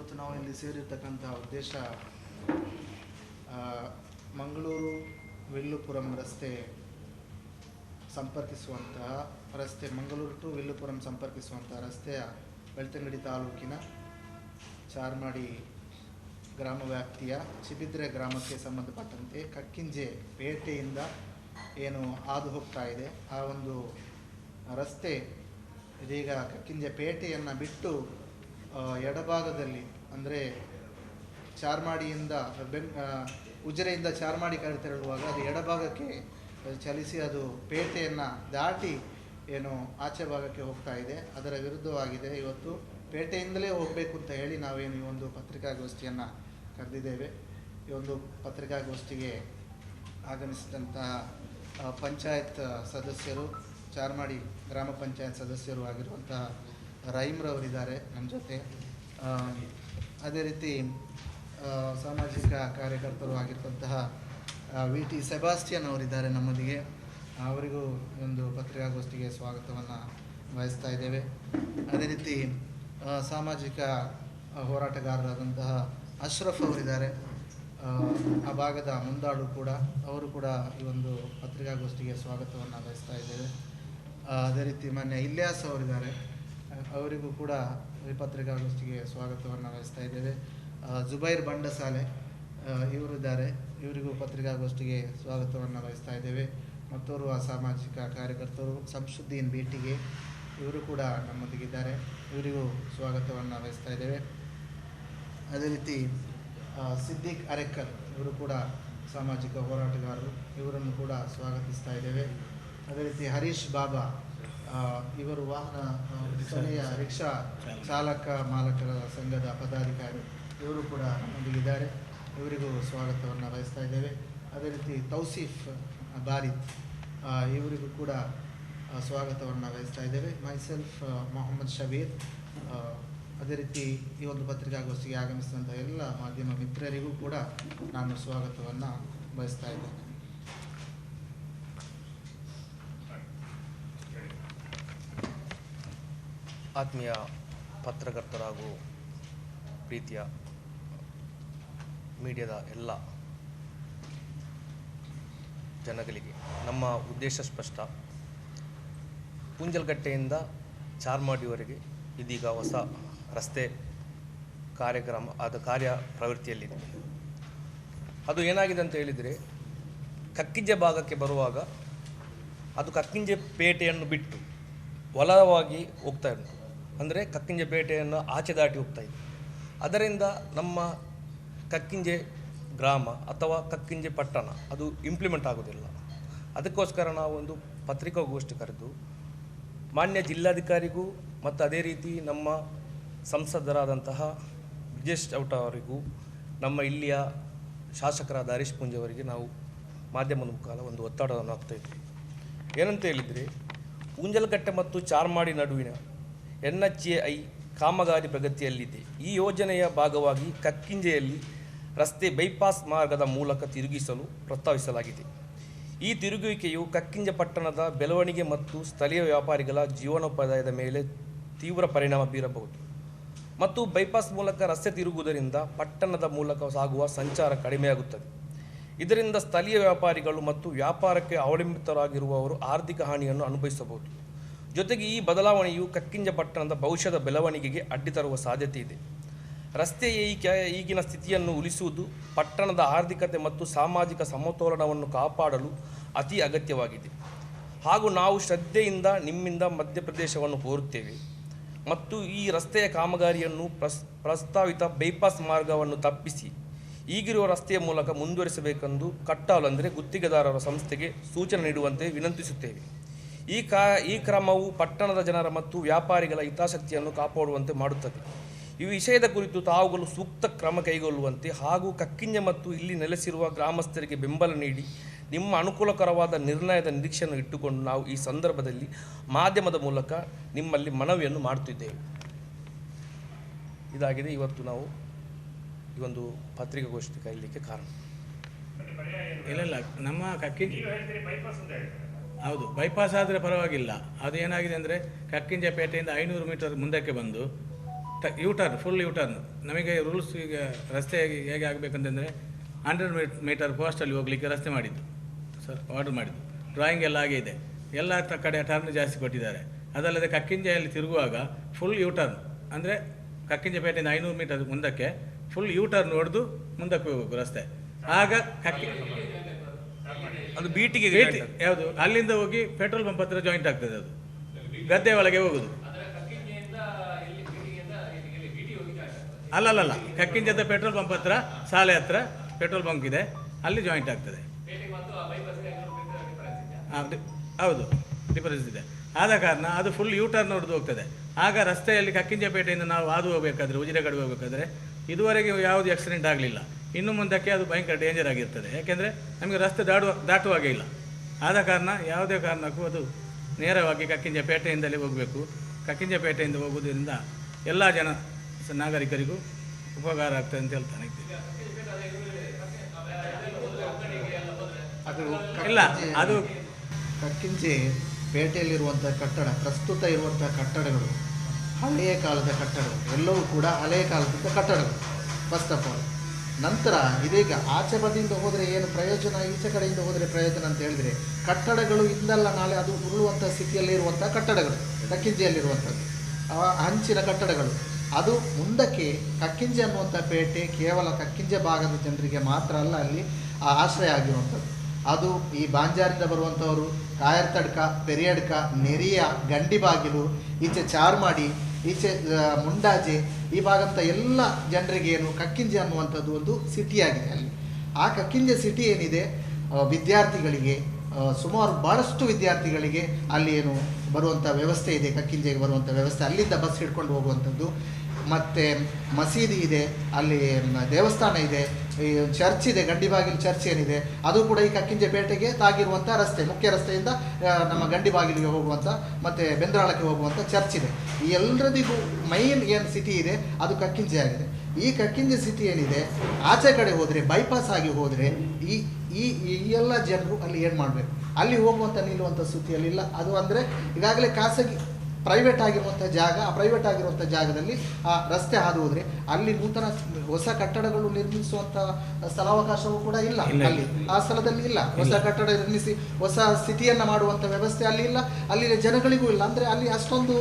ಇವತ್ತು ನಾವು ಇಲ್ಲಿ ಸೇರಿರ್ತಕ್ಕಂಥ ಉದ್ದೇಶ ಮಂಗಳೂರು ವಿಲ್ಲುಪುರಂ ರಸ್ತೆ ಸಂಪರ್ಕಿಸುವಂತಹ ರಸ್ತೆ, ಮಂಗಳೂರು ಟು ವಿಲ್ಲುಪುರಂ ಸಂಪರ್ಕಿಸುವಂತಹ ರಸ್ತೆಯ ಬೆಳ್ತಂಗಡಿ ತಾಲೂಕಿನ ಚಾರ್ಮಾಡಿ ಗ್ರಾಮ ವ್ಯಾಪ್ತಿಯ ಚಿಬಿದ್ರೆ ಗ್ರಾಮಕ್ಕೆ ಸಂಬಂಧಪಟ್ಟಂತೆ ಕಕ್ಕಿಂಜೆ ಪೇಟೆಯಿಂದ ಏನು ಹಾದು ಹೋಗ್ತಾ ಇದೆ. ಆ ಒಂದು ರಸ್ತೆ ಇದೀಗ ಕಕ್ಕಿಂಜೆ ಪೇಟೆಯನ್ನು ಬಿಟ್ಟು ಎಡಭಾಗದಲ್ಲಿ ಅಂದರೆ ಚಾರ್ಮಾಡಿಯಿಂದ ಆ, ಉಜಿರೆಯಿಂದ ಚಾರ್ಮಾಡಿ ಕಡೆ ತೆರಳುವಾಗ ಅದು ಎಡಭಾಗಕ್ಕೆ ಚಲಿಸಿ ಅದು ಪೇಟೆಯನ್ನು ದಾಟಿ ಏನು ಆಚೆ ಭಾಗಕ್ಕೆ ಹೋಗ್ತಾ ಇದೆ. ಅದರ ವಿರುದ್ಧವಾಗಿದೆ. ಇವತ್ತು ಪೇಟೆಯಿಂದಲೇ ಹೋಗಬೇಕು ಅಂತ ಹೇಳಿ ನಾವೇನು ಈ ಒಂದು ಪತ್ರಿಕಾಗೋಷ್ಠಿಯನ್ನು ಕರೆದಿದ್ದೇವೆ. ಈ ಒಂದು ಪತ್ರಿಕಾಗೋಷ್ಠಿಗೆ ಆಗಮಿಸಿದಂತಹ ಪಂಚಾಯತ್ ಸದಸ್ಯರು ಚಾರ್ಮಾಡಿ ಗ್ರಾಮ ಪಂಚಾಯತ್ ಸದಸ್ಯರು ಆಗಿರುವಂತಹ ರಹೀಮ್ರವರಿದ್ದಾರೆ ನಮ್ಮ ಜೊತೆ. ಅದೇ ರೀತಿ ಸಾಮಾಜಿಕ ಕಾರ್ಯಕರ್ತರು ಆಗಿರುವಂತಹ ವಿ ಟಿ ಸೆಬಾಸ್ಟಿಯನ್ ಅವರಿದ್ದಾರೆ ನಮ್ಮೊಂದಿಗೆ. ಅವರಿಗೂ ಒಂದು ಪತ್ರಿಕಾಗೋಷ್ಠಿಗೆ ಸ್ವಾಗತವನ್ನು ವಹಿಸ್ತಾ ಇದ್ದೇವೆ. ಅದೇ ರೀತಿ ಸಾಮಾಜಿಕ ಹೋರಾಟಗಾರರಾದಂತಹ ಅಶ್ರಫ್ ಅವರಿದ್ದಾರೆ. ಆ, ಭಾಗದ ಮುಂದಾಳು ಕೂಡ ಅವರು ಕೂಡ ಈ ಒಂದು ಪತ್ರಿಕಾಗೋಷ್ಠಿಗೆ ಸ್ವಾಗತವನ್ನು ವಹಿಸ್ತಾ ಇದ್ದೇವೆ. ಅದೇ ರೀತಿ ಮಾನ್ಯ ಇಲ್ಯಾಸ್ ಅವರಿದ್ದಾರೆ. ಅವರಿಗೂ ಕೂಡ ಪತ್ರಿಕಾಗೋಷ್ಠಿಗೆ ಸ್ವಾಗತವನ್ನು ವಹಿಸ್ತಾ ಇದ್ದೇವೆ. ಜುಬೈರ್ ಬಂಡಸಾಲೆ ಇವರಿದ್ದಾರೆ ಇವರಿಗೂ ಪತ್ರಿಕಾಗೋಷ್ಠಿಗೆ ಸ್ವಾಗತವನ್ನು ವಹಿಸ್ತಾ ಇದ್ದೇವೆ. ಮತ್ತೋರ್ವ ಸಾಮಾಜಿಕ ಕಾರ್ಯಕರ್ತರು ಸಂಶುದ್ದೀನ್ ಭೇಟಿಗೆ ಇವರು ಕೂಡ ನಮ್ಮೊಂದಿಗಿದ್ದಾರೆ. ಇವರಿಗೂ ಸ್ವಾಗತವನ್ನು ವಹಿಸ್ತಾ ಇದ್ದೇವೆ. ಅದೇ ರೀತಿ ಸಿದ್ದಿಕ್ ಅರೆಕ್ಕಲ್ ಇವರು ಕೂಡ ಸಾಮಾಜಿಕ ಹೋರಾಟಗಾರರು. ಇವರನ್ನು ಕೂಡ ಸ್ವಾಗತಿಸ್ತಾ ಇದ್ದೇವೆ. ಅದೇ ರೀತಿ ಹರೀಶ್ ಬಾಬಾ ಇವರು ವಾಹನ ಸ್ಥಳೀಯ ರಿಕ್ಷಾ ಚಾಲಕ ಮಾಲಕರ ಸಂಘದ ಪದಾಧಿಕಾರಿ. ಇವರು ಕೂಡ ನಮ್ಮೊಂದಿಗಿದ್ದಾರೆ. ಇವರಿಗೂ ಸ್ವಾಗತವನ್ನು ಬಯಸ್ತಾ ಇದ್ದೇವೆ. ಅದೇ ರೀತಿ ತೌಸೀಫ್ ಬಾರಿತ್ ಇವರಿಗೂ ಕೂಡ ಸ್ವಾಗತವನ್ನು ಬಯಸ್ತಾ ಇದ್ದೇವೆ. ಮೈಸೆಲ್ಫ್ ಮೊಹಮ್ಮದ್ ಶಬೀರ್ ಅದೇ ರೀತಿ ಈ ಒಂದು ಪತ್ರಿಕಾಗೋಷ್ಠಿಗೆ ಆಗಮಿಸಿದಂಥ ಎಲ್ಲ ಮಾಧ್ಯಮ ಮಿತ್ರರಿಗೂ ಕೂಡ ನಾನು ಸ್ವಾಗತವನ್ನು ಬಯಸ್ತಾ ಇದ್ದೇನೆ. ಆತ್ಮೀಯ ಪತ್ರಕರ್ತರು ಹಾಗೂ ಪ್ರೀತಿಯ ಮೀಡಿಯಾದ ಎಲ್ಲ ಜನಗಳಿಗೆ ನಮ್ಮ ಉದ್ದೇಶ ಸ್ಪಷ್ಟ. ಪುಂಜಲ್ಗಟ್ಟೆಯಿಂದ ಚಾರ್ಮಾಡಿವರೆಗೆ ಇದೀಗ ಹೊಸ ರಸ್ತೆ ಕಾರ್ಯಕ್ರಮ, ಅದು ಕಾರ್ಯ ಪ್ರವೃತ್ತಿಯಲ್ಲಿದೆ. ಅದು ಏನಾಗಿದೆ ಅಂತ ಹೇಳಿದರೆ, ಕಕ್ಕಿಂಜೆ ಭಾಗಕ್ಕೆ ಬರುವಾಗ ಅದು ಕಕ್ಕಿಂಜೆ ಪೇಟೆಯನ್ನು ಬಿಟ್ಟು ಒಲವಾಗಿ ಹೋಗ್ತಾ ಉಂಟು. ಅಂದರೆ ಕಕ್ಕಿಂಜೆ ಪೇಟೆಯನ್ನು ಆಚೆ ದಾಟಿ ಹೋಗ್ತಾ ಇದೆ. ಅದರಿಂದ ನಮ್ಮ ಕಕ್ಕಿಂಜೆ ಗ್ರಾಮ ಅಥವಾ ಕಕ್ಕಿಂಜೆ ಪಟ್ಟಣ ಅದು ಇಂಪ್ಲಿಮೆಂಟ್ ಆಗೋದಿಲ್ಲ. ಅದಕ್ಕೋಸ್ಕರ ನಾವು ಒಂದು ಪತ್ರಿಕಾಗೋಷ್ಠಿ ಕರೆದು, ಮಾನ್ಯ ಜಿಲ್ಲಾಧಿಕಾರಿಗೂ ಮತ್ತು ಅದೇ ರೀತಿ ನಮ್ಮ ಸಂಸದರಾದಂತಹ ಬ್ರಿಜೇಶ್ ಚೌಟ ಅವರಿಗೂ, ನಮ್ಮ ಇಲ್ಲಿಯ ಶಾಸಕರಾದ ಹರೀಶ್ ಪುಂಜೆ ಅವರಿಗೆ ನಾವು ಮಾಧ್ಯಮದ ಮುಖಾಂತರ ಒಂದು ಒತ್ತಡವನ್ನು ಹಾಕ್ತಾ ಇದ್ವಿ. ಏನಂತ ಹೇಳಿದರೆ ಉಂಜಲಕಟ್ಟೆ ಮತ್ತು ಚಾರ್ಮಾಡಿ ನಡುವಿನ ಎನ್ ಎಚ್ ಎ ಐ ಕಾಮಗಾರಿ ಪ್ರಗತಿಯಲ್ಲಿದೆ. ಈ ಯೋಜನೆಯ ಭಾಗವಾಗಿ ಕಕ್ಕಿಂಜೆಯಲ್ಲಿ ರಸ್ತೆ ಬೈಪಾಸ್ ಮಾರ್ಗದ ಮೂಲಕ ತಿರುಗಿಸಲು ಪ್ರಸ್ತಾವಿಸಲಾಗಿದೆ. ಈ ತಿರುಗುವಿಕೆಯು ಕಕ್ಕಿಂಜ ಪಟ್ಟಣದ ಬೆಳವಣಿಗೆ ಮತ್ತು ಸ್ಥಳೀಯ ವ್ಯಾಪಾರಿಗಳ ಜೀವನೋಪಾಯದ ಮೇಲೆ ತೀವ್ರ ಪರಿಣಾಮ ಬೀರಬಹುದು. ಮತ್ತು ಬೈಪಾಸ್ ಮೂಲಕ ರಸ್ತೆ ತಿರುಗುವುದರಿಂದ ಪಟ್ಟಣದ ಮೂಲಕ ಸಾಗುವ ಸಂಚಾರ ಕಡಿಮೆಯಾಗುತ್ತದೆ. ಇದರಿಂದ ಸ್ಥಳೀಯ ವ್ಯಾಪಾರಿಗಳು ಮತ್ತು ವ್ಯಾಪಾರಕ್ಕೆ ಅವಲಂಬಿತರಾಗಿರುವವರು ಆರ್ಥಿಕ ಹಾನಿಯನ್ನು ಅನುಭವಿಸಬಹುದು. ಜೊತೆಗೆ ಈ ಬದಲಾವಣೆಯು ಕಕ್ಕಿಂಜ ಪಟ್ಟಣದ ಭವಿಷ್ಯದ ಬೆಳವಣಿಗೆಗೆ ಅಡ್ಡಿ ತರುವ ಸಾಧ್ಯತೆ ಇದೆ. ರಸ್ತೆ ಈಗಿನ ಸ್ಥಿತಿಯನ್ನು ಉಳಿಸುವುದು, ಪಟ್ಟಣದ ಆರ್ಥಿಕತೆ ಮತ್ತು ಸಾಮಾಜಿಕ ಸಮತೋಲನವನ್ನು ಕಾಪಾಡಲು ಅತಿ ಅಗತ್ಯವಾಗಿದೆ. ಹಾಗೂ ನಾವು ಶ್ರದ್ಧೆಯಿಂದ ನಿಮ್ಮಿಂದ ಮಧ್ಯಪ್ರದೇಶವನ್ನು ಕೋರುತ್ತೇವೆ ಮತ್ತು ಈ ರಸ್ತೆಯ ಕಾಮಗಾರಿಯನ್ನು ಪ್ರಸ್, ಪ್ರಸ್ತಾವಿತ ಬೈಪಾಸ್ ಮಾರ್ಗವನ್ನು ತಪ್ಪಿಸಿ, ಈಗಿರುವ ರಸ್ತೆಯ ಮೂಲಕ ಮುಂದುವರಿಸಬೇಕೆಂದು ಕಟ್ಟಾಲು ಅಂದರೆ ಗುತ್ತಿಗೆದಾರರ ಸಂಸ್ಥೆಗೆ ಸೂಚನೆ ನೀಡುವಂತೆ ವಿನಂತಿಸುತ್ತೇವೆ. ಈ ಕಾ ಈ ಕ್ರಮವು ಪಟ್ಟಣದ ಜನರ ಮತ್ತು ವ್ಯಾಪಾರಿಗಳ ಹಿತಾಸಕ್ತಿಯನ್ನು ಕಾಪಾಡುವಂತೆ ಮಾಡುತ್ತದೆ. ಈ ವಿಷಯದ ಕುರಿತು ತಾವುಗಳು ಸೂಕ್ತ ಕ್ರಮ ಕೈಗೊಳ್ಳುವಂತೆ ಹಾಗೂ ಕಕ್ಕಿಂಜ ಮತ್ತು ಇಲ್ಲಿ ನೆಲೆಸಿರುವ ಗ್ರಾಮಸ್ಥರಿಗೆ ಬೆಂಬಲ ನೀಡಿ ನಿಮ್ಮ ಅನುಕೂಲಕರವಾದ ನಿರ್ಣಯದ ನಿರೀಕ್ಷೆಯನ್ನು ಇಟ್ಟುಕೊಂಡು ನಾವು ಈ ಸಂದರ್ಭದಲ್ಲಿ ಮಾಧ್ಯಮದ ಮೂಲಕ ನಿಮ್ಮಲ್ಲಿ ಮನವಿಯನ್ನು ಮಾಡುತ್ತಿದ್ದೇವೆ. ಇದಾಗಿದೆ ಇವತ್ತು ನಾವು ಈ ಒಂದು ಪತ್ರಿಕಾಗೋಷ್ಠಿ ಕರೀಲಿಕ್ಕೆ ಕಾರಣ. ಇಲ್ಲ ಇಲ್ಲ. ನಮ್ಮ ಕಕ್ಕಿಂಜ ಹೌದು ಬೈಪಾಸ್ ಆದರೆ ಪರವಾಗಿಲ್ಲ. ಅದು ಏನಾಗಿದೆ ಅಂದರೆ, ಕಕ್ಕಿಂಜ ಪೇಟೆಯಿಂದ ಐನೂರು ಮೀಟರ್ ಮುಂದಕ್ಕೆ ಬಂದು U turn full U turn ನಮಗೆ ರೂಲ್ಸ್ ಈಗ ರಸ್ತೆ ಹೇಗೆ ಆಗಬೇಕಂತಂದರೆ ಹಂಡ್ರೆಡ್ ಮೀಟರ್ ಪೋಸ್ಟಲ್ಲಿ ಹೋಗಲಿಕ್ಕೆ ರಸ್ತೆ ಮಾಡಿದ್ದು. ಸರ್ ಆರ್ಡರ್ ಮಾಡಿದ್ದು. ಡ್ರಾಯಿಂಗ್ ಎಲ್ಲ ಹಾಗೆ ಇದೆ. ಎಲ್ಲ ತ- ಕಡೆ ಟರ್ನ್ ಜಾಸ್ತಿ ಕೊಟ್ಟಿದ್ದಾರೆ. ಅದಲ್ಲದೆ ಕಕ್ಕಿಂಜೆಯಲ್ಲಿ ತಿರುಗುವಾಗ ಫುಲ್ ಯೂ ಟರ್ನ್ ಅಂದರೆ ಕಕ್ಕಿಂಜಪೇಟೆಯಿಂದ ಐನೂರು ಮೀಟರ್ ಮುಂದಕ್ಕೆ ಫುಲ್ ಯೂ ಟರ್ನ್ ಹೊಡೆದು ಮುಂದಕ್ಕೆ ಹೋಗಬೇಕು ರಸ್ತೆ. ಆಗ ಕಕ್ಕಿ ಅದು ಬೀಟಿಗೆ ಯಾವುದು? ಅಲ್ಲಿಂದ ಹೋಗಿ ಪೆಟ್ರೋಲ್ ಪಂಪ್ ಹತ್ರ ಜಾಯಿಂಟ್ ಆಗ್ತದೆ ಅದು. ಗದ್ದೆ ಒಳಗೆ ಹೋಗುದು. ಅಲ್ಲಲ್ಲ ಕಕ್ಕಿಂಜದ ಪೆಟ್ರೋಲ್ ಪಂಪ್ ಹತ್ರ ಶಾಲೆ ಹತ್ರ ಪೆಟ್ರೋಲ್ ಪಂಪ್ ಇದೆ. ಅಲ್ಲಿ ಜಾಯಿಂಟ್ ಆಗ್ತದೆ. ಹೌದು ಡಿಫರೆನ್ಸ್ ಇದೆ. ಆದ ಕಾರಣ ಅದು ಫುಲ್ ಯೂಟರ್ನ್ ಹೊಡೆದು ಹೋಗ್ತದೆ. ಆಗ ರಸ್ತೆಯಲ್ಲಿ ಕಕ್ಕಿಂಜಪೇಟೆಯಿಂದ ನಾವು ಹಾದು ಹೋಗಬೇಕಾದ್ರೆ ಉಜಿರೆಗಡೆ ಹೋಗಬೇಕಾದ್ರೆ ಇದುವರೆಗೆ ಯಾವುದು ಆಕ್ಸಿಡೆಂಟ್ ಆಗಲಿಲ್ಲ. ಇನ್ನು ಮುಂದಕ್ಕೆ ಅದು ಭಯಂಕರ ಡೇಂಜರ್ ಆಗಿರ್ತದೆ. ಯಾಕೆಂದರೆ ನಮಗೆ ರಸ್ತೆ ದಾಡುವ, ದಾಟುವಾಗೆ ಇಲ್ಲ. ಆದ ಕಾರಣ ಯಾವುದೇ ಕಾರಣಕ್ಕೂ ಅದು ನೇರವಾಗಿ ಕಕ್ಕಿಂಜಪೇಟೆಯಿಂದಲೇ ಹೋಗಬೇಕು. ಕಕ್ಕಿಂಜಪೇಟೆಯಿಂದ ಹೋಗುವುದರಿಂದ ಎಲ್ಲ ಜನ ನಾಗರಿಕರಿಗೂ ಉಪಕಾರ ಆಗ್ತದೆ ಅಂತ ಹೇಳ್ತಾನೆ ಅದು ಇಲ್ಲ ಕಕ್ಕಿಂಜೆ- ಅದು ಕಕ್ಕಿಂಜೆ ಪೇಟೆಯಲ್ಲಿರುವಂಥ ಕಟ್ಟಡ, ಪ್ರಸ್ತುತ ಇರುವಂಥ ಕಟ್ಟಡಗಳು, ಹಳೆಯ ಕಾಲದ ಕಟ್ಟಡಗಳು, ಎಲ್ಲವೂ ಕೂಡ ಹಳೆಯ ಕಾಲದ ಕಟ್ಟಡಗಳು ಫಸ್ಟ್ ಆಫ್ ಆಲ್ ನಂತರ ಇದೀಗ ಆಚೆ ಬದಿಯಿಂದ ಹೋದರೆ ಏನು ಪ್ರಯೋಜನ, ಈಚೆ ಕಡೆಯಿಂದ ಹೋದರೆ ಪ್ರಯೋಜನ ಅಂತ ಹೇಳಿದರೆ ಕಟ್ಟಡಗಳು ಇಂದಲ್ಲ ನಾಳೆ, ಅದು ಉರುಳುವಂಥ ಸ್ಥಿತಿಯಲ್ಲಿ ಇರುವಂಥ ಕಟ್ಟಡಗಳು ದಕ್ಕಿಂಜಿಯಲ್ಲಿರುವಂಥದ್ದು ಹಂಚಿನ ಕಟ್ಟಡಗಳು. ಅದು ಮುಂದಕ್ಕೆ ಕಕ್ಕಿಂಜೆ ಅನ್ನುವಂಥ ಪೇಟೆ ಕೇವಲ ಕಕ್ಕಿಂಜೆ ಭಾಗದ ಜನರಿಗೆ ಮಾತ್ರ ಅಲ್ಲ, ಅಲ್ಲಿ ಆಶ್ರಯ ಆಗಿರುವಂಥದ್ದು. ಅದು ಈ ಬಾಂಜಾರಿಂದ ಬರುವಂಥವರು ಕಾಯರ್ತಡ್ಕ ಪೆರಿಯಡ್ಕ, ನೆರಿಯ, ಗಂಡಿಬಾಗಿಲು, ಈಚೆ ಚಾರ್ಮಾಡಿ, ಈಚೆ ಮುಂಡಾಜೆ, ಈ ಭಾಗಂತ ಎಲ್ಲ ಜನರಿಗೆ ಏನು ಕಕ್ಕಿಂಜೆ ಅನ್ನುವಂಥದ್ದು ಒಂದು ಸಿಟಿಯಾಗಿದೆ ಅಲ್ಲಿ. ಆ ಕಕ್ಕಿಂಜೆ ಸಿಟಿ ಏನಿದೆ? ವಿದ್ಯಾರ್ಥಿಗಳಿಗೆ ಸುಮಾರು ಭಾಳಷ್ಟು ವಿದ್ಯಾರ್ಥಿಗಳಿಗೆ ಅಲ್ಲಿ ಏನು ಬರುವಂಥ ವ್ಯವಸ್ಥೆ ಇದೆ, ಕಕ್ಕಿಂಜೆಗೆ ಬರುವಂಥ ವ್ಯವಸ್ಥೆ. ಅಲ್ಲಿಂದ ಬಸ್ ಹಿಡ್ಕೊಂಡು ಹೋಗುವಂಥದ್ದು. ಮತ್ತು ಮಸೀದಿ ಇದೆ, ಅಲ್ಲಿ ದೇವಸ್ಥಾನ ಇದೆ ಈ ಚರ್ಚ್ ಇದೆ, ಗಂಡಿಬಾಗಿಲು ಚರ್ಚ್ ಏನಿದೆ, ಅದು ಕೂಡ ಈ ಕಕ್ಕಿಂಜೆ ಪೇಟೆಗೆ ತಾಗಿರುವಂಥ ರಸ್ತೆ, ಮುಖ್ಯ ರಸ್ತೆಯಿಂದ ನಮ್ಮ ಗಂಡಿಬಾಗಿಲಿಗೆ ಹೋಗುವಂಥ ಮತ್ತು ಬೆಂದ್ರಾಳಕ್ಕೆ ಹೋಗುವಂಥ ಚರ್ಚ್ ಇದೆ. ಈ ಎಲ್ಲರದಿಗೂ ಮೈನ್ ಏನು ಸಿಟಿ ಇದೆ, ಅದು ಕಕ್ಕಿಂಜೆ ಆಗಿದೆ. ಈ ಕಕ್ಕಿಂಜೆ ಸಿಟಿ ಏನಿದೆ, ಆಚೆ ಕಡೆ ಹೋದರೆ ಬೈಪಾಸ್ ಆಗಿ ಹೋದರೆ, ಈ ಈ ಎಲ್ಲ ಜನರು ಅಲ್ಲಿ ಏನು ಮಾಡಬೇಕು? ಅಲ್ಲಿ ಹೋಗುವಂಥ ನಿಲ್ಲುವಂಥ ಸ್ಥಿತಿಯಲ್ಲಿ ಇಲ್ಲ. ಅದು ಅಂದರೆ ಈಗಾಗಲೇ ಖಾಸಗಿ ಪ್ರೈವೇಟ್ ಆಗಿರುವಂಥ ಜಾಗ ಆ ಪ್ರೈವೇಟ್ ಆಗಿರುವಂಥ ಜಾಗದಲ್ಲಿ ಆ ರಸ್ತೆ ಹಾದು ಹೋದರೆ ಅಲ್ಲಿ ನೂತನ ಹೊಸ ಕಟ್ಟಡಗಳು ನಿರ್ಮಿಸುವಂಥ ಸ್ಥಳಾವಕಾಶವೂ ಕೂಡ ಇಲ್ಲ. ಅಲ್ಲಿ. ಆ ಸ್ಥಳದಲ್ಲಿ ಇಲ್ಲ. ಹೊಸ ಕಟ್ಟಡ ನಿರ್ಮಿಸಿ ಹೊಸ ಸ್ಥಿತಿಯನ್ನು ಮಾಡುವಂಥ ವ್ಯವಸ್ಥೆ ಅಲ್ಲಿ ಇಲ್ಲ. ಅಲ್ಲಿನ ಜನಗಳಿಗೂ ಇಲ್ಲ. ಅಂದರೆ ಅಲ್ಲಿ ಅಷ್ಟೊಂದು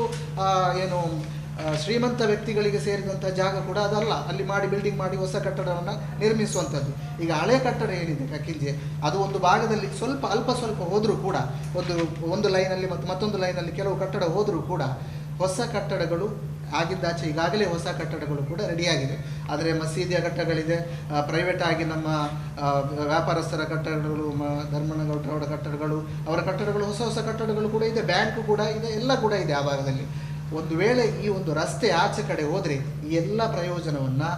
ಏನು ಶ್ರೀಮಂತ ವ್ಯಕ್ತಿಗಳಿಗೆ ಸೇರಿದಂಥ ಜಾಗ ಕೂಡ ಅದಲ್ಲ. ಅಲ್ಲಿ ಮಾಡಿ ಬಿಲ್ಡಿಂಗ್ ಮಾಡಿ ಹೊಸ ಕಟ್ಟಡವನ್ನು ನಿರ್ಮಿಸುವಂಥದ್ದು ಈಗ ಹಳೆ ಕಟ್ಟಡ ಏನಿದೆ ಕಕ್ಕಿಂಜೆ ಅದು ಒಂದು ಭಾಗದಲ್ಲಿ ಸ್ವಲ್ಪ, ಅಲ್ಪ ಸ್ವಲ್ಪ ಹೋದರೂ ಕೂಡ, ಒಂದು ಒಂದು ಲೈನಲ್ಲಿ ಮತ್ತು ಮತ್ತೊಂದು ಲೈನಲ್ಲಿ ಕೆಲವು ಕಟ್ಟಡ ಹೋದರೂ ಕೂಡ, ಹೊಸ ಕಟ್ಟಡಗಳು ಆಗಿದ್ದಾಚೆ ಈಗಾಗಲೇ ಹೊಸ ಕಟ್ಟಡಗಳು ಕೂಡ ರೆಡಿಯಾಗಿದೆ ಆದರೆ ಮಸೀದಿಯ ಕಟ್ಟಡಗಳಿದೆ ಪ್ರೈವೇಟ್ ಆಗಿ ನಮ್ಮ ವ್ಯಾಪಾರಸ್ಥರ ಕಟ್ಟಡಗಳು, ಮ ಧರ್ಮನಗೌಡರವರ ಕಟ್ಟಡಗಳು, ಅವರ ಕಟ್ಟಡಗಳು, ಹೊಸ ಹೊಸ ಕಟ್ಟಡಗಳು ಕೂಡ ಇದೆ ಬ್ಯಾಂಕು ಕೂಡ ಇದೆ, ಎಲ್ಲ ಕೂಡ ಇದೆ ಆ ಭಾಗದಲ್ಲಿ. ಒಂದು ವೇಳೆ ಈ ಒಂದು ರಸ್ತೆ ಆಚೆ ಕಡೆ ಹೋದರೆ ಈ ಎಲ್ಲ ಪ್ರಯೋಜನವನ್ನು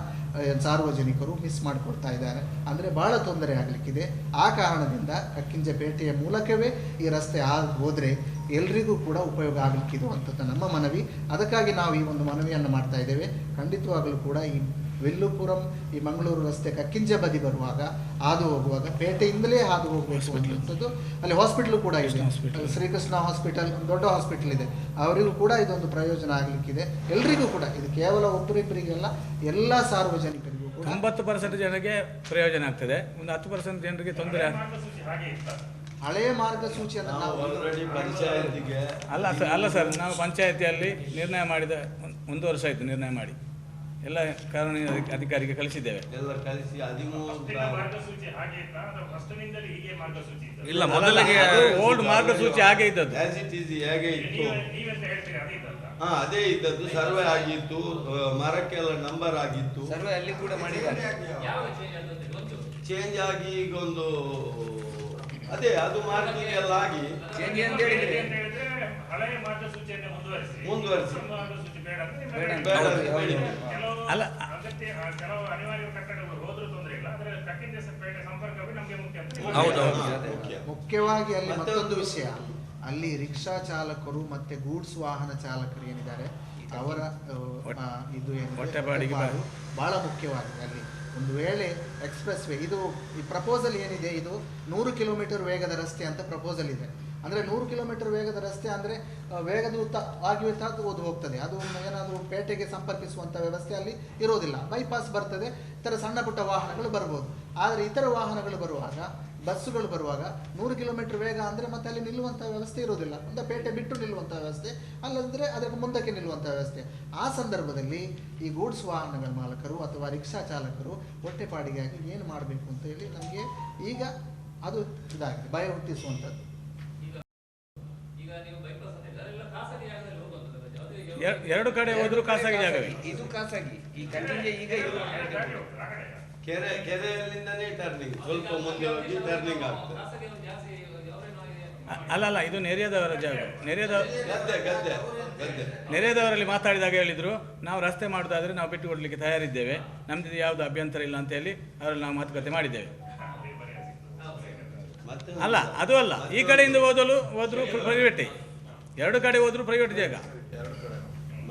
ಸಾರ್ವಜನಿಕರು ಮಿಸ್ ಮಾಡಿಕೊಡ್ತಾ ಇದ್ದಾರೆ. ಅಂದರೆ ಭಾಳ ತೊಂದರೆ ಆಗಲಿಕ್ಕಿದೆ. ಆ ಕಾರಣದಿಂದ ಕಕ್ಕಿಂಜೆ ಪೇಟೆಯ ಮೂಲಕವೇ ಈ ರಸ್ತೆ ಹೋದರೆ ಎಲ್ರಿಗೂ ಕೂಡ ಉಪಯೋಗ ಆಗಲಿಕ್ಕಿದು ಅಂತ ನಮ್ಮ ಮನವಿ. ಅದಕ್ಕಾಗಿ ನಾವು ಈ ಒಂದು ಮನವಿಯನ್ನು ಮಾಡ್ತಾ ಇದ್ದೇವೆ. ಖಂಡಿತವಾಗಲೂ ಕೂಡ ಈ ವಿಲ್ಲುಪುರಂ ಈ ಮಂಗಳೂರು ರಸ್ತೆ ಕಕ್ಕಿಂಜ ಬದಿ ಬರುವಾಗ ಹಾದು ಹೋಗುವಾಗ ಪೇಟೆಯಿಂದಲೇ ಹಾದು ಹೋಗುವಂಥದ್ದು ಅಲ್ಲಿ ಹಾಸ್ಪಿಟ್ಲು ಕೂಡ ಇದೆ. hospital. ಶ್ರೀಕೃಷ್ಣ ಹಾಸ್ಪಿಟಲ್ ದೊಡ್ಡ ಹಾಸ್ಪಿಟಲ್ ಇದೆ. ಅವರಿಗೂ ಕೂಡ ಇದೊಂದು ಪ್ರಯೋಜನ ಆಗಲಿಕ್ಕಿದೆ. ಎಲ್ರಿಗೂ ಕೂಡ ಇದು ಕೇವಲ ಒಬ್ಬರಿಬ್ಬರಿಗೆಲ್ಲ ಎಲ್ಲ ಸಾರ್ವಜನಿಕರಿಗೂ ಒಂಬತ್ತು ಪರ್ಸೆಂಟ್ ಜನರಿಗೆ ಪ್ರಯೋಜನ ಆಗ್ತದೆ. ಒಂದು ಹತ್ತು ಪರ್ಸೆಂಟ್ ಜನರಿಗೆ ತೊಂದರೆ ಹಳೆಯ ಮಾರ್ಗಸೂಚಿಯನ್ನು ಅಲ್ಲ ಸರ್ ಅಲ್ಲ ಸರ್ ನಾವು ಪಂಚಾಯತಿಯಲ್ಲಿ ನಿರ್ಣಯ ಮಾಡಿದ ಒಂದ್- ಒಂದು ವರ್ಷ ಆಯಿತು ನಿರ್ಣಯ ಮಾಡಿ. ಎಲ್ಲ ಕಾರಣ ಅಧಿ- ಅಧಿಕಾರಿಗೆ ಕಳಿಸಿದ್ದೇವೆ. ಎಲ್ಲ ಕಲಿಸಿ ಹದಿಮೂರು ಇಲ್ಲ ಮೊದಲಿಗೆ ಓಲ್ಡ್ ಮಾರ್ಗಸೂಚಿ ಹಾಗೆ ಇದ್ದದ್ದು. ಆಸ್ ಇಟ್ ಈಸ್ ಹೇಗೆ ಇತ್ತು? ಹಾ ಅದೇ ಇದ್ದದ್ದು. ಸರ್ವೆ ಆಗಿತ್ತು ಮರಕ್ಕೆಲ್ಲ ನಂಬರ್ ಆಗಿತ್ತು. ಸರ್ವೆ ಅಲ್ಲಿ ಕೂಡ ಮಾಡಿದ್ದಾರೆ. ಚೇಂಜ್ ಆಗಿ ಈಗ ಒಂದು ಅದೇ ಅದು ಮಾರ್ಕಿಂಗ್ ಎಲ್ಲ ಆಗಿ. ಚೇಂಜ್ ಅಂತ ಹೇಳಿದ್ರೆ? ಹಳೆಯ ಮಾರ್ಗಸೂಚಿಯನ್ನೇ ಮುಂದುವರಿಸಿ. ಮುಂದುವರಿಸಿ. ಬೇಡ ಬೇಡ ಅಲ್ಲ. ಮುಖ್ಯವಾಗಿ ಅಲ್ಲಿ ಮತ್ತೊಂದು ವಿಷಯ. ಅಲ್ಲಿ ರಿಕ್ಷಾ ಚಾಲಕರು ಮತ್ತೆ ಗೂಡ್ಸ್ ವಾಹನ ಚಾಲಕರು ಏನಿದ್ದಾರೆ ಅವರ ಇದು ಏನು ಬಹಳ ಮುಖ್ಯವಾಗಿದೆ ಅಲ್ಲಿ. ಒಂದು ವೇಳೆ ಎಕ್ಸ್ಪ್ರೆಸ್ ವೇ ಇದು ಈ ಪ್ರಪೋಸಲ್ ಏನಿದೆ ಇದು ನೂರು ಕಿಲೋಮೀಟರ್ ವೇಗದ ರಸ್ತೆ ಅಂತ ಪ್ರಪೋಸಲ್ ಇದೆ. ಅಂದರೆ ನೂರು ಕಿಲೋಮೀಟರ್ ವೇಗದ ರಸ್ತೆ ಅಂದರೆ ವೇಗದೂತ ಅದು ಓದು ಹೋಗ್ತದೆ. ಅದು ಏನಾದರೂ ಪೇಟೆಗೆ ಸಂಪರ್ಕಿಸುವಂಥ ವ್ಯವಸ್ಥೆ ಅಲ್ಲಿ ಇರೋದಿಲ್ಲ. ಬೈಪಾಸ್ ಬರ್ತದೆ, ಇತರ ಸಣ್ಣ ಪುಟ್ಟ ವಾಹನಗಳು ಬರ್ಬೋದು. ಆದರೆ ಇತರ ವಾಹನಗಳು ಬರುವಾಗ, ಬಸ್ಸುಗಳು ಬರುವಾಗ ನೂರು ಕಿಲೋಮೀಟರ್ ವೇಗ ಅಂದರೆ ಮತ್ತೆ ಅಲ್ಲಿ ನಿಲ್ಲುವಂಥ ವ್ಯವಸ್ಥೆ ಇರೋದಿಲ್ಲ. ಒಂದು ಪೇಟೆ ಬಿಟ್ಟು ನಿಲ್ಲುವಂಥ ವ್ಯವಸ್ಥೆ, ಅಲ್ಲಂದರೆ ಅದಕ್ಕೆ ಮುಂದಕ್ಕೆ ನಿಲ್ಲುವಂಥ ವ್ಯವಸ್ಥೆ. ಆ ಸಂದರ್ಭದಲ್ಲಿ ಈ ಗೂಡ್ಸ್ ವಾಹನಗಳ ಮಾಲಕರು ಅಥವಾ ರಿಕ್ಷಾ ಚಾಲಕರು ಹೊಟ್ಟೆಪಾಡಿಗಾಗಿ ಏನು ಮಾಡಬೇಕು ಅಂತ ಹೇಳಿ ನಮಗೆ ಈಗ ಅದು ಇದಾಗಿದೆ, ಭಯ ಹುಟ್ಟಿಸುವಂಥದ್ದು ಎರಡು ಕಡೆ ಹೋದ್ರು ಖಾಸಗಿ ಜಾಗ. ಇದು ಖಾಸಗಿ. ಈ ಕಟ್ಟಿಗೆ ಈಗ ಕೆರೆ ಕೆರೆಯಲ್ಲಿಂದನೇ ಟರ್ನಿಂಗ್ ಸ್ವಲ್ಪ ಮುಂದೆ ಹೋಗಿ ಟರ್ನಿಂಗ್ ಆಗ್ತದೆ. ಅಲ್ಲ ಅಲ್ಲ ಇದು ನೆರೆಯದವರ ಜಾಗ. ನೆರೆಯದ ಗದ್ದೆ ಗದ್ದೆ ಗದ್ದೆ. ನೆರೆಯದವರಲ್ಲಿ ಮಾತಾಡಿದಾಗ ಹೇಳಿದ್ರು ನಾವು ರಸ್ತೆ ಮಾಡೋದಾದ್ರೆ ನಾವು ಬಿಟ್ಟು ಕೊಡ್ಲಿಕ್ಕೆ ತಯಾರಿದ್ದೇವೆ. ನಮ್ದು ಯಾವುದು ಅಭ್ಯಂತರ ಇಲ್ಲ ಅಂತ ಹೇಳಿ ಅವರಲ್ಲಿ ನಾವು ಮಾತುಕತೆ ಮಾಡಿದ್ದೇವೆ. ಮತ್ತೆ ಅಲ್ಲ ಅದು ಅಲ್ಲ. ಈ ಕಡೆಯಿಂದ ಓದಲು ಹೋದ್ರು ಪ್ರೈವೇಟೇ ಎರಡು ಕಡೆ ಹೋದ್ರು ಪ್ರೈವೇಟ್ ಜಾಗ.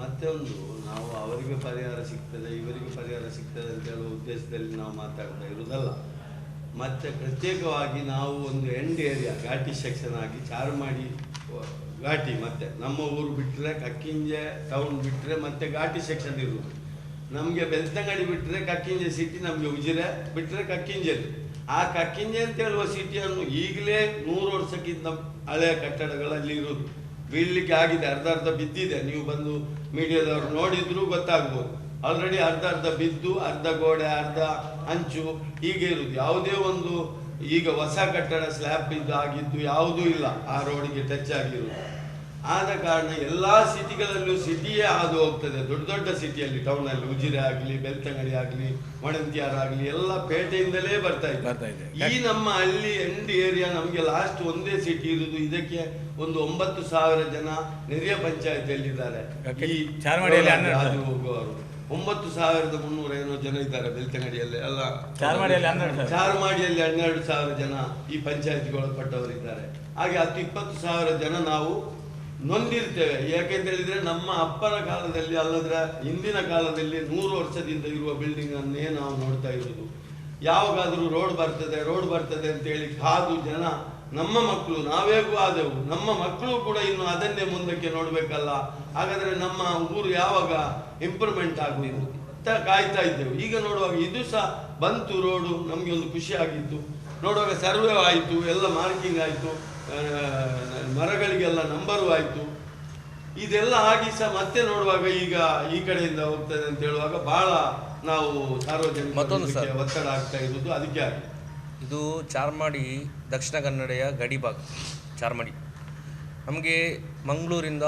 ಮತ್ತೆ ಒಂದು ನಾವು ಅವರಿಗೆ ಪರಿಹಾರ ಸಿಗ್ತದೆ, ಇವರಿಗೆ ಪರಿಹಾರ ಸಿಗ್ತದೆ ಅಂತ ಹೇಳುವ ಉದ್ದೇಶದಲ್ಲಿ ನಾವು ಮಾತಾಡ್ತಾ ಇರುವುದಲ್ಲ. ಮತ್ತೆ ಪ್ರತ್ಯೇಕವಾಗಿ ನಾವು ಒಂದು ಎಂಡ್ ಏರಿಯಾ ಘಾಟಿ ಸೆಕ್ಷನ್ ಆಗಿ ಚಾರ್ಮಾಡಿ ಮಾಡಿ ಘಾಟಿ ಮತ್ತೆ ನಮ್ಮ ಊರು ಬಿಟ್ಟರೆ ಕಕ್ಕಿಂಜೆ ಟೌನ್ ಬಿಟ್ಟರೆ ಮತ್ತೆ ಘಾಟಿ ಸೆಕ್ಷನ್ ಇರುವುದು. ನಮಗೆ ಬೆಲ್ತಂಗಡಿ ಬಿಟ್ಟರೆ ಕಕ್ಕಿಂಜೆ ಸಿಟಿ ನಮಗೆ ಉಜಿರೆ ಬಿಟ್ಟರೆ ಕಕ್ಕಿಂಜೆ ಆ ಕಕ್ಕಿಂಜೆ ಅಂತ ಹೇಳುವ ಸಿಟಿಯನ್ನು ಈಗಲೇ ನೂರು ವರ್ಷಕ್ಕಿಂತ ಹಳೆಯ ಕಟ್ಟಡಗಳಲ್ಲಿ ಇರುವುದು. ಬೀಳಲಿಕ್ಕೆ ಆಗಿದೆ, ಅರ್ಧ ಅರ್ಧ ಬಿದ್ದಿದೆ. ನೀವು ಬಂದು ಮೀಡಿಯಾದವರು ನೋಡಿದ್ರು ಗೊತ್ತಾಗ್ಬೋದು. ಆಲ್ರೆಡಿ ಅರ್ಧ ಅರ್ಧ ಬಿದ್ದು, ಅರ್ಧ ಗೋಡೆ, ಅರ್ಧ ಅಂಚು, ಹೀಗೆ ಇರುವುದು ಯಾವುದೇ ಒಂದು ಈಗ ಹೊಸ ಕಟ್ಟಡ ಸ್ಲ್ಯಾಬ್ ಇದ್ದು ಆಗಿದ್ದು ಯಾವುದೂ ಇಲ್ಲ. ಆ ರೋಡಿಗೆ ಟಚ್ ಆಗಿರುವುದು ಆದ ಕಾರಣ ಎಲ್ಲ ಸಿಟಿಗಳಲ್ಲೂ ಸಿಟಿಯೇ ಹಾದು ಹೋಗ್ತದೆ. ದೊಡ್ಡ ದೊಡ್ಡ ಸಿಟಿಯಲ್ಲಿ ಟೌನಲ್ಲಿ ಉಜಿರೆ ಆಗಲಿ ಬೆಳ್ತಂಗಡಿ ಆಗಲಿ ಮಣಂತಿಯಾರ ಆಗಲಿ ಎಲ್ಲ ಪೇಟೆಯಿಂದಲೇ ಬರ್ತಾ ಬರ್ತಾ ಇದೆ. ಈ ನಮ್ಮ ಹಳ್ಳಿ ಎಂಡ್ ಏರಿಯಾ ನಮಗೆ ಲಾಸ್ಟ್ ಒಂದೇ ಸಿಟಿ ಇರುವುದು ಇದಕ್ಕೆ ಒಂದು ಒಂಬತ್ತು ಸಾವಿರ ಜನ ನೆರೆಯ ಪಂಚಾಯತಿಯಲ್ಲಿದ್ದಾರೆ? ಈ ಹಾದು ಹೋಗುವವರು. ಒಂಬತ್ತು ಸಾವಿರದ ಮುನ್ನೂರ ಏನೋ ಜನ ಇದ್ದಾರೆ ಬೆಳ್ತಂಗಡಿಯಲ್ಲಿ. ಅಲ್ಲ ಚಾರ್ಮಾಡಿಯಲ್ಲಿ ಹನ್ನೆರಡು ಸಾವಿರ. ಚಾರ್ಮಾಡಿಯಲ್ಲಿ ಹನ್ನೆರಡು ಸಾವಿರ ಜನ ಈ ಪಂಚಾಯತ್ಗೆ ಒಳಪಟ್ಟವರಿದ್ದಾರೆ ಹಾಗೆ ಹತ್ತು ಇಪ್ಪತ್ತು ಸಾವಿರ ಜನ ನಾವು ನೊಂದಿರ್ತೇವೆ. ಯಾಕೆಂತ ಹೇಳಿದ್ರೆ ನಮ್ಮ ಅಪ್ಪನ ಕಾಲದಲ್ಲಿ ಅಲ್ಲದ್ರೆ ಹಿಂದಿನ ಕಾಲದಲ್ಲಿ ನೂರು ವರ್ಷದಿಂದ ಇರುವ ಬಿಲ್ಡಿಂಗ್ ಅನ್ನೇ ನಾವು ನೋಡ್ತಾ ಇರುವುದು. ಯಾವಾಗಾದ್ರೂ ರೋಡ್ ಬರ್ತದೆ ರೋಡ್ ಬರ್ತದೆ ಅಂತ ಹೇಳಿ ಕಾದು ಜನ ನಮ್ಮ ಮಕ್ಕಳು ನಾವೇಗೂ ಆದೆವು. ನಮ್ಮ ಮಕ್ಕಳು ಕೂಡ ಇನ್ನು ಅದನ್ನೇ ಮುಂದಕ್ಕೆ ನೋಡ್ಬೇಕಲ್ಲ. ಹಾಗಾದ್ರೆ ನಮ್ಮ ಊರು ಯಾವಾಗ ಇಂಪ್ರೂವ್ಮೆಂಟ್ ಆಗುವುದು ಅಂತ ಕಾಯ್ತಾ ಇದ್ದೆವು. ಈಗ ನೋಡುವಾಗ ಇದು ಸಹ ಬಂತು ರೋಡು ನಮಗೆ ಒಂದು ಖುಷಿ ಆಗಿತ್ತು. ನೋಡುವಾಗ ಸರ್ವೆ ಆಯಿತು, ಎಲ್ಲ ಮಾರ್ಕಿಂಗ್ ಆಯಿತು. ಮರಗಳಿಗೆಲ್ಲ ನಂಬರು ಆಯಿತು. ಇದೆಲ್ಲ ಆಗಿ ಸಹ ಮತ್ತೆ ನೋಡುವಾಗ ಈಗ ಈ ಕಡೆಯಿಂದ ಹೋಗ್ತದೆ ಅಂತ ಹೇಳುವಾಗ ಬಹಳ ನಾವು ಸಾರ್ವಜನಿಕ. ಒತ್ತಡ ಆಗ್ತಾ ಇರುವುದು ಅದಕ್ಕೆ ಆಗಿದೆ. ಇದು ಚಾರ್ಮಾಡಿ ದಕ್ಷಿಣ ಕನ್ನಡೆಯ ಗಡಿ ಭಾಗ ಚಾರ್ಮಾಡಿ. ನಮಗೆ ಮಂಗಳೂರಿಂದ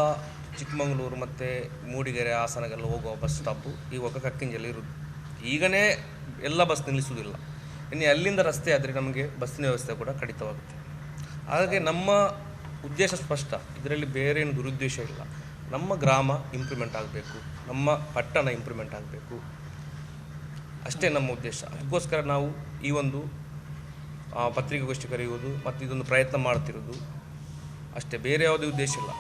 ಚಿಕ್ಕಮಗಳೂರು ಮತ್ತು ಮೂಡಿಗೆರೆ ಹಾಸನಗೆಲ್ಲ ಹೋಗುವ ಬಸ್ ಸ್ಟಾಪು ಇವಾಗ ಕಕ್ಕಿಂಜಲ್ಲಿ ಇರೋದು ಈಗನೇ ಎಲ್ಲ ಬಸ್ ನಿಲ್ಲಿಸುವುದಿಲ್ಲ. ಇನ್ನು ಅಲ್ಲಿಂದ ರಸ್ತೆ ಆದರೆ ನಮಗೆ ಬಸ್ಸಿನ ವ್ಯವಸ್ಥೆ ಕೂಡ ಕಡಿತವಾಗುತ್ತೆ. ಹಾಗಾಗಿ ನಮ್ಮ ಉದ್ದೇಶ ಸ್ಪಷ್ಟ. ಇದರಲ್ಲಿ ಬೇರೆ ಏನು ದುರುದ್ದೇಶ ಇಲ್ಲ. ನಮ್ಮ ಗ್ರಾಮ ಇಂಪ್ರೂವ್ಮೆಂಟ್ ಆಗಬೇಕು. ನಮ್ಮ ಪಟ್ಟಣ ಇಂಪ್ರೂವ್ಮೆಂಟ್ ಆಗಬೇಕು. ಅಷ್ಟೇ ನಮ್ಮ ಉದ್ದೇಶ. ಅದಕ್ಕೋಸ್ಕರ ನಾವು ಈ ಒಂದು ಆ, ಪತ್ರಿಕಾಗೋಷ್ಠಿ ಕರೆಯುವುದು ಮತ್ತು ಇದೊಂದು ಪ್ರಯತ್ನ ಮಾಡ್ತಿರೋದು. ಅಷ್ಟೇ. ಬೇರೆ ಯಾವುದೇ ಉದ್ದೇಶ ಇಲ್ಲ.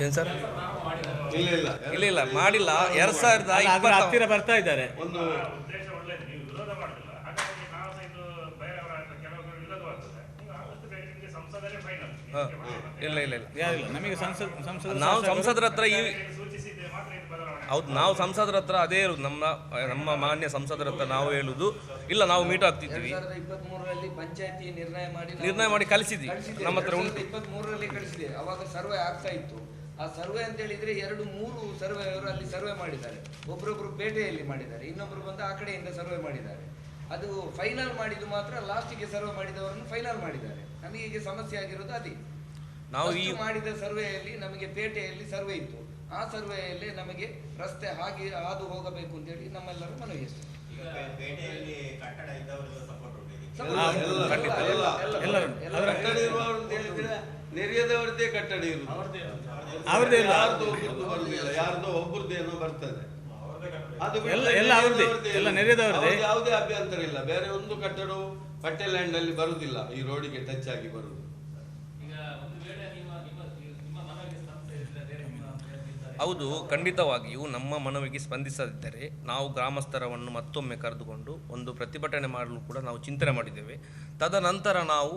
ಏನು ಸರ್? ಇಲ್ಲ ಇಲ್ಲ. ಇಲ್ಲ ಇಲ್ಲ. ಮಾಡಿಲ್ಲ. ಎರಡು ಸಾವಿರದ ಹತ್ತಿರ ಬರ್ತಾ ಇದ್ದಾರೆ ಒಂದು ಉದ್ದೇಶ ಒಳ್ಳೇದು ನೀವು ವಿರೋಧ ಮಾಡುದಿಲ್ಲ ಹಾಗಾಗಿ ನಾವು ಸಹ ಇದು ಬೇರೆಯವರ ಹತ್ರ ಕೆಲವರು ವಿರೋಧವಾಗ್ತದೆ ನೀವು ಆದಷ್ಟು ಬೇಗ ನಿಮಗೆ ಸಂಸದರೇ ಫೈನಲ್ ಹಾಂ ಇಲ್ಲ ಇಲ್ಲ ಇಲ್ಲ. ಯಾರಿಲ್ಲ? ನಮಗೆ ಸಂಸದ್ ಸಂಸದ ನಾವು ಸಂಸದರ ಹತ್ರ ಈ ಸೂಚಿಸಿದ್ರೆ ಮಾತ್ರ ಇದು ಬದಲಾವಣೆ ಹೌದು ನಾವು ಸಂಸದರ ಹತ್ರ ಅದೇ ಇರೋದು ನಮ್ಮ ನಮ್ಮ ಮಾನ್ಯ ಸಂಸದರ ಹತ್ರ ನಾವು ಹೇಳುದು ಇಲ್ಲ ನಾವು ಮೀಟ್ ಸಾವಿರದ ಪಂಚಾಯತಿ ನಿರ್ಣಯ ಮಾಡಿ ನಿರ್ಣಯ ಮಾಡಿ ಕಳಿಸಿದ್ವಿ. ಕಳಿಸಿದ್ದೇವೆ. ನಮ್ಮ ಹತ್ರ ಉಂಟು. ಸಾವಿರದ ಕಳಿಸಿದೆ. ಅವಾಗ ಸರ್ವೆ ಆಗ್ತಾ ಇತ್ತು. ಆ ಸರ್ವೆ ಅಂತ ಹೇಳಿದ್ರೆ ಎರಡು ಮೂರು ಸರ್ವೆ ಅವರು ಅಲ್ಲಿ ಸರ್ವೆ ಮಾಡಿದ್ದಾರೆ. ಒಬ್ರೊಬ್ರು ಪೇಟೆಯಲ್ಲಿ ಮಾಡಿದ್ದಾರೆ. ಇನ್ನೊಬ್ರು ಬಂದು ಆ ಕಡೆಯಿಂದ ಸರ್ವೆ ಮಾಡಿದ್ದಾರೆ. ಅದು ಫೈನಲ್ ಮಾಡಿದ್ದು ಮಾತ್ರ ಲಾಸ್ಟಿಗೆ ಸರ್ವೆ ಮಾಡಿದವರನ್ನು ಫೈನಲ್ ಮಾಡಿದ್ದಾರೆ. ನಮಗೆ ಈಗ ಸಮಸ್ಯೆ ಆಗಿರೋದು ಅದೇ. ನಾವು ಈ ಮಾಡಿದ ಸರ್ವೆಯಲ್ಲಿ ನಮಗೆ ಪೇಟೆಯಲ್ಲಿ ಸರ್ವೆ ಇತ್ತು. ಆ ಸರ್ವೆಯಲ್ಲಿ ನಮಗೆ ರಸ್ತೆ ಹಾಗೆ ಹಾದು ಹೋಗಬೇಕು ಅಂತೇಳಿ ನಮ್ಮೆಲ್ಲರ ಮನವಿ ಅಷ್ಟೇ ಅದರ ಕಟ್ಟಡ ಇರುವವರು ಅಂತ ಹೇಳಿದ್ರೆ ನೆರೆಯದವರದ್ದೇ ಕಟ್ಟಡ ಇರುವುದು. ಅವ್ರದ್ದೇ ಇಲ್ಲ. ಯಾರ್ದೋ ಒಬ್ಬರದ್ದೇನೋ ಬರ್ತದೆ. ಅದು ಎಲ್ಲ- ಅವ್ರದ್ದೇ. ಎಲ್ಲ. ನೆರೆಯದವರದ್ದೇ. ಯಾವುದೇ ಅಭ್ಯಂತರ ಇಲ್ಲ. ಬೇರೆ ಒಂದು ಕಟ್ಟಡವು ಪಟ್ಟೆ ಲ್ಯಾಂಡ್ ಅಲ್ಲಿ ಬರುದಿಲ್ಲ ಈ ರೋಡಿಗೆ ಟಚ್ ಆಗಿ ಬರುದು. ಹೌದು ಖಂಡಿತವಾಗಿಯೂ ನಮ್ಮ ಮನವಿಗೆ ಸ್ಪಂದಿಸದಿದ್ದರೆ ನಾವು ಗ್ರಾಮಸ್ಥರವನ್ನು ಮತ್ತೊಮ್ಮೆ ಕರೆದುಕೊಂಡು ಒಂದು ಪ್ರತಿಭಟನೆ ಮಾಡಲು ಕೂಡ ನಾವು ಚಿಂತನೆ ಮಾಡಿದ್ದೇವೆ. ತದನಂತರ ನಾವು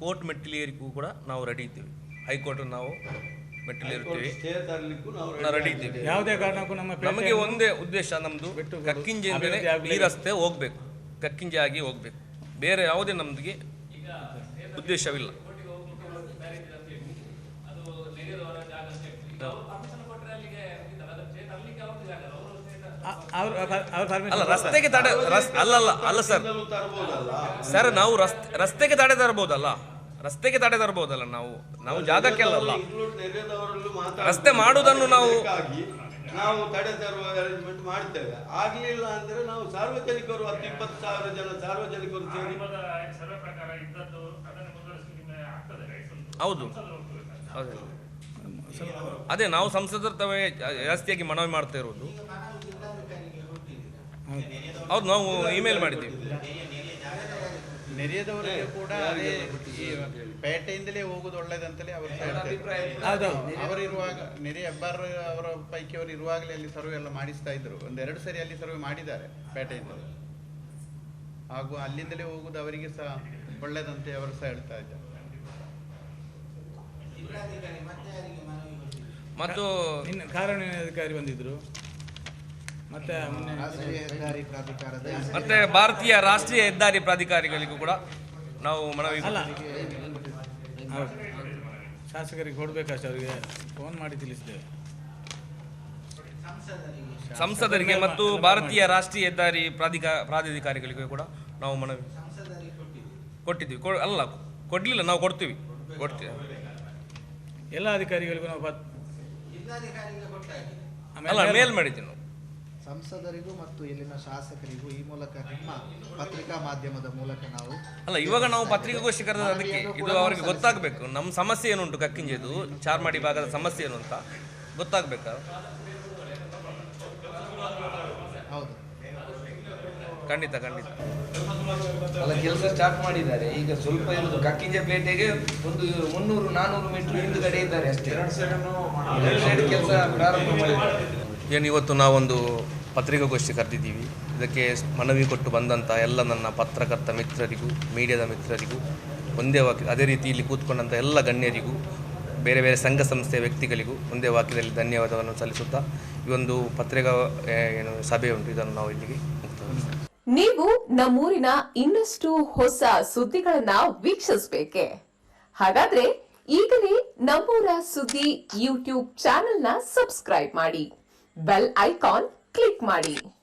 ಕೋರ್ಟ್ ಮೆಟ್ಟಿಲೇರಿಗೂ ಕೂಡ ನಾವು ರೆಡಿ ಇದ್ದೇವೆ. ಹೈಕೋರ್ಟ್ ನಾವು ಮೆಟ್ಟಿಲೇರುತ್ತೇವೆ ಯಾವುದೇ ಕಾರಣಕ್ಕೂ ನಮ್ಮ ನಮಗೆ ಒಂದೇ ಉದ್ದೇಶ ನಮ್ಮದು. ಕಕ್ಕಿಂಜೆಯಿಂದಲೇ ಈ. ರಸ್ತೆ ಹೋಗ್ಬೇಕು. ಕಕ್ಕಿಂಜೆ ಆಗಿ ಹೋಗ್ಬೇಕು. ಬೇರೆ ಯಾವುದೇ ನಮ್ದಿಗೆ ಉದ್ದೇಶವಿಲ್ಲ. ಅಲ್ಲ ರಸ್ತೆಗೆ ತಡೆ ರಸ್- ಅಲ್ಲ ಅಲ್ಲ ಅಲ್ಲ ಸರ್. ಸರ್ ನಾವು ರಸ್ತೆ ರಸ್ತೆಗೆ ತಡೆ ತರಬಹುದಲ್ಲ ರಸ್ತೆಗೆ ತಡೆ ತರಬಹುದಲ್ಲ ನಾವು. ನಾವು ಜಾಗಕ್ಕೆ ಅಲ್ಲ. ರಸ್ತೆ ಮಾಡುವುದನ್ನು ನಾವು- ನಾವು ತಡೆ ತರುವ ಅರೇಂಜ್ಮೆಂಟ್ ಮಾಡ್ತೇವೆ. ಆಗ್ಲಿಲ್ಲ ಅಂದ್ರೆ ನಾವು ಸಾರ್ವಜನಿಕರು ಹತ್ತು ಇಪ್ಪತ್ತು ಸಾವಿರ ಜನ ಸಾರ್ವಜನಿಕರು ಸೇರಿ. ಹೌದು. ಅದೇ. ನಾವು ಸಂಸದರ ತವೇ ಜಾಸ್ತಿಯಾಗಿ ಮನವಿ ಮಾಡ್ತಾ ಇರೋದು ಹೌದು. ನಾವು ಇಮೇಲ್ ಮಾಡಿದ್ದೀವಿ. ನೆರೆಯದವರಿಗೆ ಕೂಡ ಅದೇ ಈ ಪೇಟೆಯಿಂದಲೇ ಹೋಗುದು ಒಳ್ಳೇದಂತಲೇ ಅವರು. ಅವರಿರುವಾಗ ನೆರೆ ಹೆಬ್ಬಾರ್ ಅವರ ಪೈಕಿ ಅವರು ಇರುವಾಗಲೇ ಅಲ್ಲಿ ಸರ್ವೆ ಎಲ್ಲ ಮಾಡಿಸ್ತಾ ಇದ್ರು. ಒಂದೆರಡು ಸರಿ ಅಲ್ಲಿ ಸರ್ವೆ ಮಾಡಿದ್ದಾರೆ ಪೇಟೆಯಿಂದ. ಹಾಗೂ ಅಲ್ಲಿಂದಲೇ ಹೋಗುದು ಅವರಿಗೆ ಸಹ ಒಳ್ಳೇದಂತೆ ಅವರು ಸಹ ಹೇಳ್ತಾ ಇದ್ದಾರೆ. ಮತ್ತು ಕಾರಣ ಅಧಿಕಾರಿ ಬಂದಿದ್ರು? ಮತ್ತೆ ರಾಷ್ಟ್ರೀಯ ಹೆದ್ದಾರಿ ಪ್ರಾಧಿಕಾರದ ಮತ್ತೆ ಭಾರತೀಯ ರಾಷ್ಟ್ರೀಯ ಹೆದ್ದಾರಿ ಪ್ರಾಧಿಕಾರಿಗಳಿಗೂ ಕೂಡ ನಾವು ಮನವಿ ಅಲ್ಲ. ಶಾಸಕರಿಗೆ ಕೊಡ್ಬೇಕಷ್ಟು ಅವರಿಗೆ ಫೋನ್ ಮಾಡಿ ತಿಳಿಸಿದ್ದೇವೆ. ಸಂಸದರಿಗೆ ಮತ್ತು ಭಾರತೀಯ ರಾಷ್ಟ್ರೀಯ ಹೆದ್ದಾರಿ ಪ್ರಾಧಿಕಾರ ಪ್ರಾಧಿಕಾರಿಗಳಿಗೂ ಕೂಡ ನಾವು ಮನವಿ ಕೊಟ್ಟಿದ್ದೀವಿ. ಕೊ- ಅಲ್ಲ ಕೊಡಲಿಲ್ಲ ನಾವು ಕೊಡ್ತೀವಿ. ಕೊಡ್ತೀವಿ. ಎಲ್ಲ ಅಧಿಕಾರಿಗಳಿಗೂ ನಾವು ಅಲ್ಲ ಮೇಲ್ ಮಾಡಿದ್ದೀವಿ ನಾವು. ಸಂಸದರಿಗೂ ಮತ್ತು ಇಲ್ಲಿನ ಶಾಸಕರಿಗೂ ಈ ಮೂಲಕ ನಿಮ್ಮ ಪತ್ರಿಕಾ ಮಾಧ್ಯಮದ ಮೂಲಕ ನಾವು ಅಲ್ಲ ಇವಾಗ ನಾವು ಪತ್ರಿಕಾಗೋಷ್ಠಿ ಕರೆದ ಅದಕ್ಕೆ ಇದು ಅವರಿಗೆ ಗೊತ್ತಾಗಬೇಕು. ನಮ್ಮ ಸಮಸ್ಯೆ ಏನುಂಟು ಕಕ್ಕಿಂಜೆದು ಚಾರ್ಮಾಡಿ ಭಾಗದ ಸಮಸ್ಯೆ ಏನು ಅಂತ ಗೊತ್ತಾಗಬೇಕು? ಹೌದು. ಖಂಡಿತ ಖಂಡಿತ. ಅಲ್ಲ ಕೆಲಸ ಸ್ಟಾರ್ಟ್ ಮಾಡಿದ್ದಾರೆ. ಈಗ ಸ್ವಲ್ಪ ಇರುವುದು ಕಕ್ಕಿಂಜೆ ಪೇಟೆಗೆ ಒಂದು ಮುನ್ನೂರು ನಾನೂರು ಮೀಟರ್ ಹಿಂದುಗಡೆ ಇದ್ದಾರೆ ಅಷ್ಟೇ. ಎರಡು ಸೈಡ್ ಕೆಲಸ ಪ್ರಾರಂಭ ಮಾಡಿದ್ದಾರೆ. ಏನು ಇವತ್ತು ನಾವೊಂದು ಪತ್ರಿಕಾಗೋಷ್ಠಿ ಕರೆದಿದ್ದೀವಿ. ಇದಕ್ಕೆ ಮನವಿ ಕೊಟ್ಟು ಬಂದಂಥ ಎಲ್ಲ ನನ್ನ ಪತ್ರಕರ್ತ ಮಿತ್ರರಿಗೂ, ಮೀಡಿಯಾದ ಮಿತ್ರರಿಗೂ, ಒಂದೇ ವಾಕ್ಯ ಅದೇ ರೀತಿ ಇಲ್ಲಿ ಕೂತ್ಕೊಂಡಂಥ ಎಲ್ಲ ಗಣ್ಯರಿಗೂ, ಬೇರೆ ಬೇರೆ ಸಂಘ ಸಂಸ್ಥೆಯ ವ್ಯಕ್ತಿಗಳಿಗೂ ಒಂದೇ ವಾಕ್ಯದಲ್ಲಿ ಧನ್ಯವಾದವನ್ನು ಸಲ್ಲಿಸುತ್ತಾ ಈ ಒಂದು ಪತ್ರಿಕಾ ಏನು ಸಭೆ ಉಂಟು. ಇದನ್ನು ನಾವು ಇಲ್ಲಿಗೆ ನೀವು ನಮ್ಮೂರಿನ ಇನ್ನಷ್ಟು ಹೊಸ ಸುದ್ದಿಗಳನ್ನ ವೀಕ್ಷಿಸಬೇಕೆ? ಹಾಗಾದ್ರೆ ಈಗಲೇ ನಮ್ಮೂರ ಸುದ್ದಿ ಯೂಟ್ಯೂಬ್ ಚಾನೆಲ್ನ ಸಬ್ಸ್ಕ್ರೈಬ್ ಮಾಡಿ. ಬೆಲ್ ಐಕಾನ್ ಕ್ಲಿಕ್ ಮಾಡಿ.